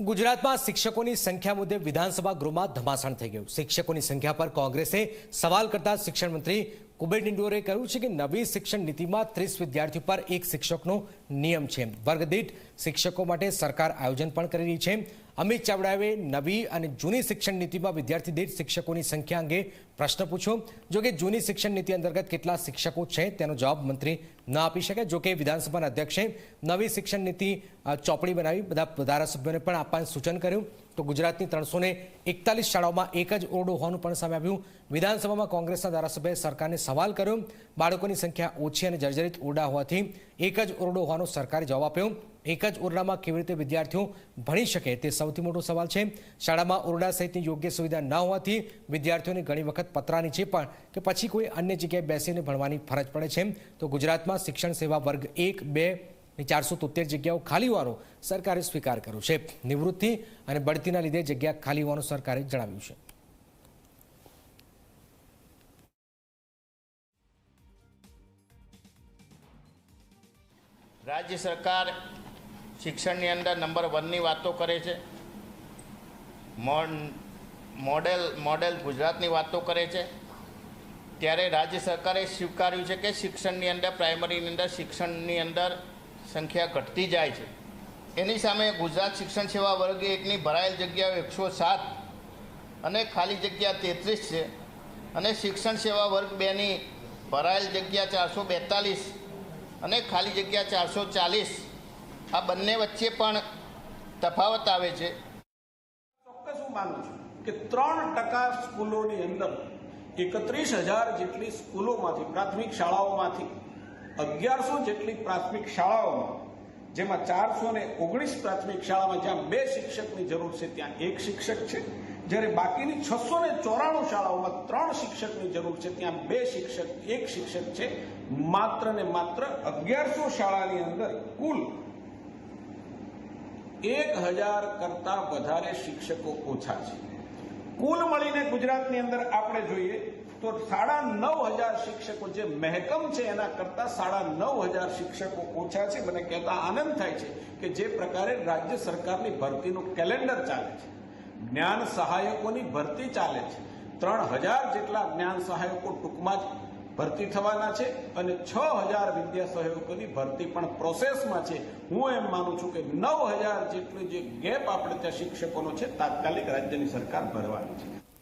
ગુજરાતમાં શિક્ષકોની સંખ્યા મુદ્દે વિધાનસભા ગૃહમાં ધમાસણ થઈ ગયું. શિક્ષકોની સંખ્યા પર કોંગ્રેસે સવાલ કરતા શિક્ષણ મંત્રી કુબેર ડિંડોરે કહ્યું છે કે નવી શિક્ષણ નીતિમાં ત્રીસ વિદ્યાર્થીઓ પર એક શિક્ષકનો નિયમ છે. વર્ગદીઠ શિક્ષકો માટે સરકાર આયોજન પણ કરી રહી છે. અમિત ચાવડાએ નવી અને જૂની શિક્ષણ નીતિમાં વિદ્યાર્થી દીઠ શિક્ષકોની સંખ્યા અંગે પ્રશ્ન પૂછ્યો. જો કે જૂની શિક્ષણ નીતિ અંતર્ગત કેટલા શિક્ષકો છે તેનો જવાબ મંત્રી ન આપી શકે. જોકે વિધાનસભાના અધ્યક્ષે નવી શિક્ષણ નીતિ ચોપડી બનાવી બધા ધારાસભ્યોને પણ આપવાનું સૂચન કર્યું. તો ગુજરાતની ત્રણસો એકતાલીસ શાળાઓમાં એક જ ઓરડો હોવાનું પણ સામે આવ્યું. વિધાનસભામાં કોંગ્રેસના ધારાસભ્યએ સરકારને સવાલ કર્યો. બાળકોની સંખ્યા ઓછી અને જર્જરિત ઓરડા હોવાથી એક જ ઓરડો હોવાનો સરકારે જવાબ આપ્યો. એક જ ઓરડામાં કેવી રીતે વિદ્યાર્થીઓ ભણી શકે તે સૌથી મોટો સવાલ છે. શાળામાં ઓરડા સહિતની યોગ્ય સુવિધા ન હોવાથી વિદ્યાર્થીઓને ઘણી વખત પતરાની છે પણ કે પછી કોઈ અન્ય જગ્યાએ બેસીને ભણવાની ફરજ પડે છે. તો ગુજરાતમાં શિક્ષણ સેવા વર્ગ એક, બે ચારસો તોતેર જગ્યાઓ ખાલી હોવાનો સરકારે સ્વીકાર કર્યો છે. નિવૃત્તિ અને બઢતીના લીધે જગ્યા ખાલી હોવાનું સરકારે જણાવ્યું છે. રાજ્ય સરકાર શિક્ષણની અંદર નંબર વનની વાતો કરે છે. મોડેલ મોડેલ ગુજરાતની વાતો કરે છે. ત્યારે રાજ્ય સરકારે સ્વીકાર્યું છે કે શિક્ષણની અંદર, પ્રાઇમરીની અંદર શિક્ષણની અંદર સંખ્યા ઘટતી જાય છે. એની સામે ગુજરાત શિક્ષણ સેવા વર્ગ એકની ભરાયેલ જગ્યાઓ એકસો સાત અને ખાલી જગ્યા તેત્રીસ છે અને શિક્ષણ સેવા વર્ગ બેની ભરાયેલ જગ્યા ચારસો બેતાલીસ અને ખાલી જગ્યા ચારસો ચાલીસ આ બંને વચ્ચે પણ તફાવત આવે છે. ચોક્કસ હું માનું છું કે ત્રણ ટકા સ્કૂલોની અંદર એકત્રીસ હજાર જેટલી સ્કૂલોમાંથી પ્રાથમિક શાળાઓમાંથી અગિયારસો જેટલી પ્રાથમિક શાળાઓમાં, જેમાં ચારસો ને ઓગણીસ પ્રાથમિક શાળામાં જ્યાં બે શિક્ષકની જરૂર છે, ત્યાં એક શિક્ષક છે. જ્યારે બાકીની છસો ને ચોરાણું શાળાઓમાં ત્રણ શિક્ષકની જરૂર છે, ત્યાં બે શિક્ષક, એક શિક્ષક છે. માત્ર ને માત્ર અગિયારસો શાળાની અંદર કુલ એક હજાર કરતા વધારે શિક્ષકો ઓછા છે. કુલ મળીને ગુજરાતની અંદર આપણે જોઈએ તો સાડા નવ હજાર શિક્ષકો જે મહેકમ છે એના કરતા સાડા નવ હજાર શિક્ષકો ઓછા છે. મને કહેતા આનંદ થાય છે કે જે પ્રકારે રાજ્ય સરકારની ભરતીનું કેલેન્ડર ચાલે છે. જ્ઞાન સહાયકોની ભરતી ચાલે છે. ત્રણ હજાર જેટલા જ્ઞાન સહાયકો ટૂંકમાં જ ભરતી થવાના છે અને છ હજાર વિદ્યા સહયોગોની ભરતી પણ પ્રોસેસમાં છે. હું એમ માનું છું કે નવ હજાર જેટલું જે ગેપ આપણે ત્યાં શિક્ષકોનો છે, તાત્કાલિક રાજ્યની સરકાર ભરવાની છે.